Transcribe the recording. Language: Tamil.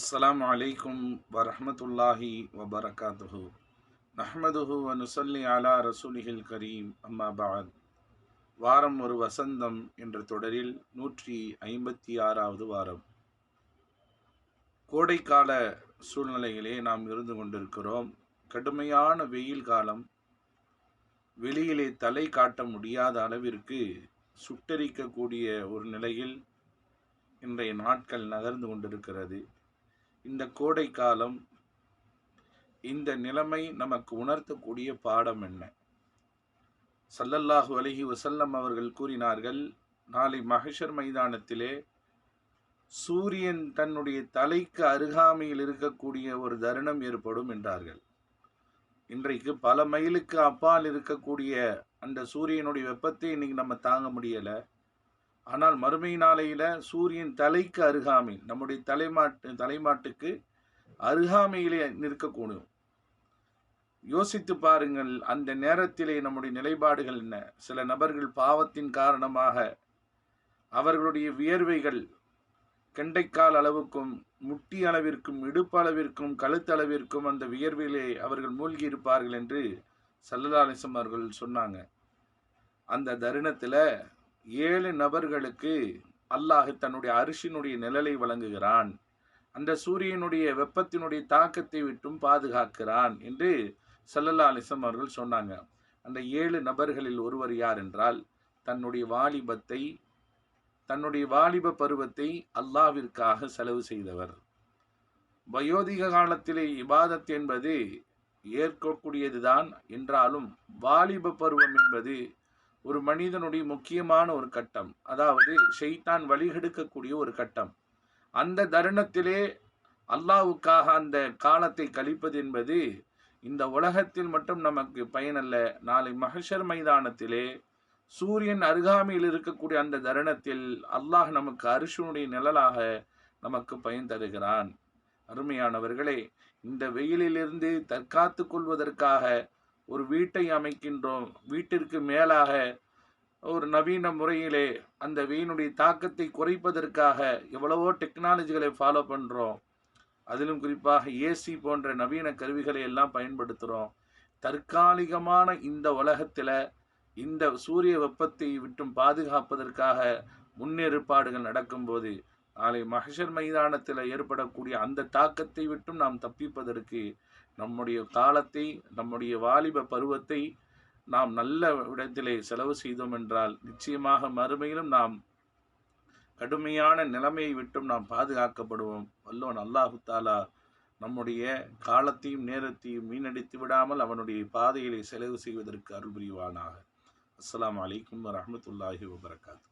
السلام அலைக்கும் ورحمة الله وبركاته வ நுசல்லி على رسوله கரீம். அம்மா بعد வாரம் ஒரு வசந்தம் என்ற தொடரில் நூற்றி ஐம்பத்தி ஆறாவது வாரம். கோடைக்கால சூழ்நிலையிலே நாம் இருந்து கொண்டிருக்கிறோம். கடுமையான வெயில் காலம். வெளியிலே தலை காட்ட முடியாத அளவிற்கு சுட்டரிக்கக்கூடிய ஒரு நிலையில் இன்றைய நாட்கள் நகர்ந்து கொண்டிருக்கிறது. இந்த கோடை காலம் இந்த நிலைமை நமக்கு உணர்த்தக்கூடிய பாடம் என்ன? சல்லல்லாஹு அலஹி வசல்லம் அவர்கள் கூறினார்கள் நாளை மகேஷர் மைதானத்திலே சூரியன் தன்னுடைய தலைக்கு அருகாமையில் இருக்கக்கூடிய ஒரு தருணம் ஏற்படும் என்றார்கள். இன்றைக்கு பல மைலுக்கு அப்பால் இருக்கக்கூடிய அந்த சூரியனுடைய வெப்பத்தை இன்னைக்கு நம்ம தாங்க முடியலை. ஆனால் மறுமை நாளையில் சூரியன் தலைக்கு அருகாமை நம்முடைய தலைமாட்டு தலைமாட்டுக்கு அருகாமையிலே நிற்கக்கூடும். யோசித்து பாருங்கள் அந்த நேரத்திலே நம்முடைய நிலைப்பாடுகள் என்ன? சில நபர்கள் பாவத்தின் காரணமாக அவர்களுடைய வியர்வைகள் கெண்டைக்கால் அளவுக்கும் முட்டி அளவிற்கும் இடுப்பு அளவிற்கும் கழுத்தளவிற்கும் அந்த வியர்வையிலே அவர்கள் மூழ்கி இருப்பார்கள் என்று சல்லதாலிசம் அவர்கள் சொன்னாங்க. அந்த தருணத்தில் ஏழு நபர்களுக்கு அல்லாஹ் தன்னுடைய அரிசினுடைய நிழலை வழங்குகிறான். அந்த சூரியனுடைய வெப்பத்தினுடைய தாக்கத்தை விட்டும் பாதுகாக்கிறான் என்று சல்லல்லா அலிசம் அவர்கள் சொன்னாங்க. அந்த ஏழு நபர்களில் ஒருவர் யார் என்றால் தன்னுடைய வாலிபத்தை தன்னுடைய வாலிப பருவத்தை அல்லாவிற்காக செலவு செய்தவர். வயோதிக காலத்திலே இபாதத் என்பது ஏற்கக்கூடியதுதான் என்றாலும் வாலிப பருவம் என்பது ஒரு மனிதனுடைய முக்கியமான ஒரு கட்டம். அதாவது ஷெய்தான் வழிகெடுக்கக்கூடிய ஒரு கட்டம். அந்த தருணத்திலே அல்லாவுக்காக அந்த காலத்தை கழிப்பது என்பது இந்த உலகத்தில் மட்டும் நமக்கு பயனல்ல. நாளை மகஷர் மைதானத்திலே சூரியன் அருகாமையில் இருக்கக்கூடிய அந்த தருணத்தில் அல்லாஹ் நமக்கு அரிசனுடைய நிழலாக நமக்கு பயன் தருகிறான். அருமையானவர்களே இந்த வெயிலிலிருந்து தற்காத்து கொள்வதற்காக ஒரு வீட்டை அமைக்கின்றோம். வீட்டிற்கு மேலாக ஒரு நவீன முறையிலே அந்த வெயினுடைய தாக்கத்தை குறைப்பதற்காக எவ்வளவோ டெக்னாலஜிகளை ஃபாலோ பண்ணுறோம் அதிலும் குறிப்பாக ஏசி போன்ற நவீன கருவிகளை எல்லாம் பயன்படுத்துகிறோம் தற்காலிகமான இந்த உலகத்தில் இந்த சூரிய வெப்பத்தை விட்டும் பாதுகாப்பதற்காக முன்னேற்பாடுகள் நடக்கும்போது நாளை மகஷர் மைதானத்தில் ஏற்படக்கூடிய அந்த தாக்கத்தை விட்டும் நாம் தப்பிப்பதற்கு நம்முடைய காலத்தை நம்முடைய வாலிப பருவத்தை நாம் நல்ல இடத்திலே செலவு செய்தோம் என்றால் நிச்சயமாக மறுமையிலும் நாம் கடுமையான நிலைமையை விட்டும் நாம் பாதுகாக்கப்படுவோம். வல்லோன் அல்லாஹு தாலா நம்முடைய காலத்தையும் நேரத்தையும் மீனடித்து விடாமல் அவனுடைய பாதையிலே செலவு செய்வதற்கு அருள் புரிவானாக. அஸ்லாம் வலைக்கம் வரமத்துல்லாஹி வபரகாத்து.